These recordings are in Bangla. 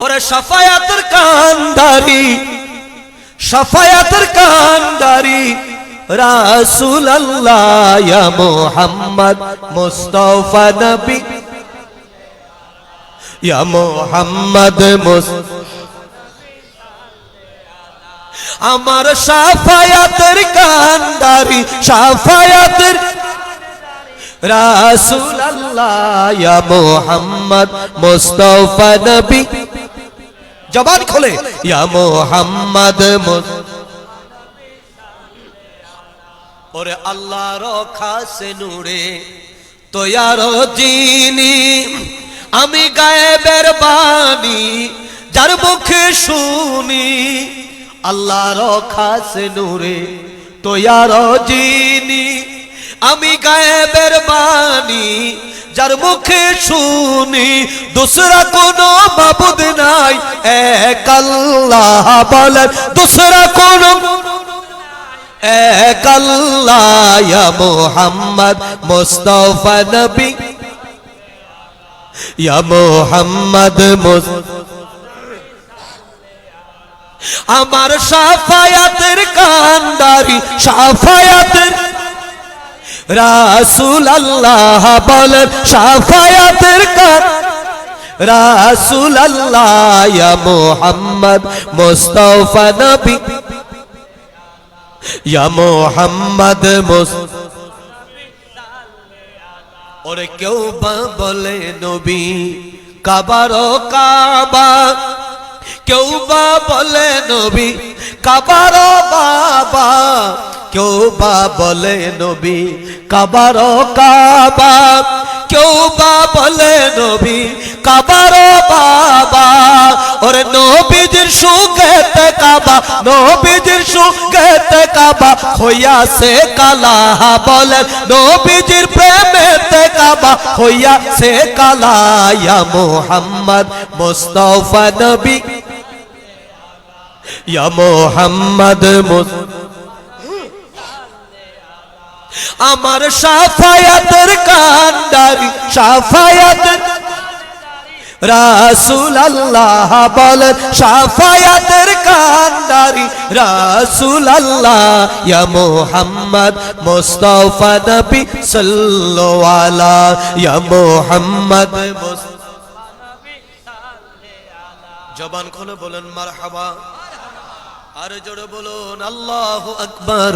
ওরে সাফায়াতের কান্দারি সাফায়াতের কান্দারি রাসুল আল্লাহ মুস্তফা ইয়া মোহাম্মদ আমার সাফায়াতের কান্দারি সাফায়াতের রাসুল আল্লাহ ইয়া মুস্তফা নবী। জবান খোলে। ইয়া মোহাম্মদ ওরে আল্লাহর খাসে নূরে, তোয়ার জিনি আমি গায়েবের বাণী, যার মুখে শুনি। আল্লাহর খাসে নূরে, তোয়ার জিনি আমি গায়েবের বাণী যার মুখে শুনি, দুসরা কোনো মাবুদ নাই। এক আল্লাহ বলেন, দুসরা কোনো এক মোহাম্মদ মুস্তফা নবী। মোহাম্মদ আমার সাফায়াতের কান্দারি সাফায়াতের রাসুল আল্লাহ বলেন, সাফায়াতের কান রাসুল আল্লাহ ইয়া মোহাম্মদ, মুস্তফা নবী। ইয়া মোহাম্মদ ওরে কেউ বা বলে, নবী, কাবারো কাবা। কেউ বা বলে, নবী, কাবারো বাবা। কেউ বা বলে নবী, কাবারো কাবা। কেউ বা বলে নবী, কাবারো বাবা। ওরে নবীজির সুখেতে কাবা, নবীজির সুখেতে কাবা হইয়াছে কালা বলেন। নবীজির প্রেমেতে কাবা হইয়াছে কালা ইয়া মোহাম্মদ মুস্তফা নবী। ইয়া মোহাম্মদ মুস্তফা আমার সাফায়াতের কান্ডারি, সাফায়াতের রাসুল আল্লাহ বলেন, সাফায়াতের কান্ডারি। রাসুল আল্লাহ, ইয়া মোহাম্মদ মুস্তফা নবী সাল্লাল্লাহু আলা, ইয়া মোহাম্মদ জবান খুলে বলেন, মারহাবা। আর জোরে বলুন, আল্লাহু আকবার।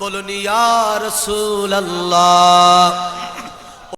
বলুন ইয়া রাসূলুল্লাহ।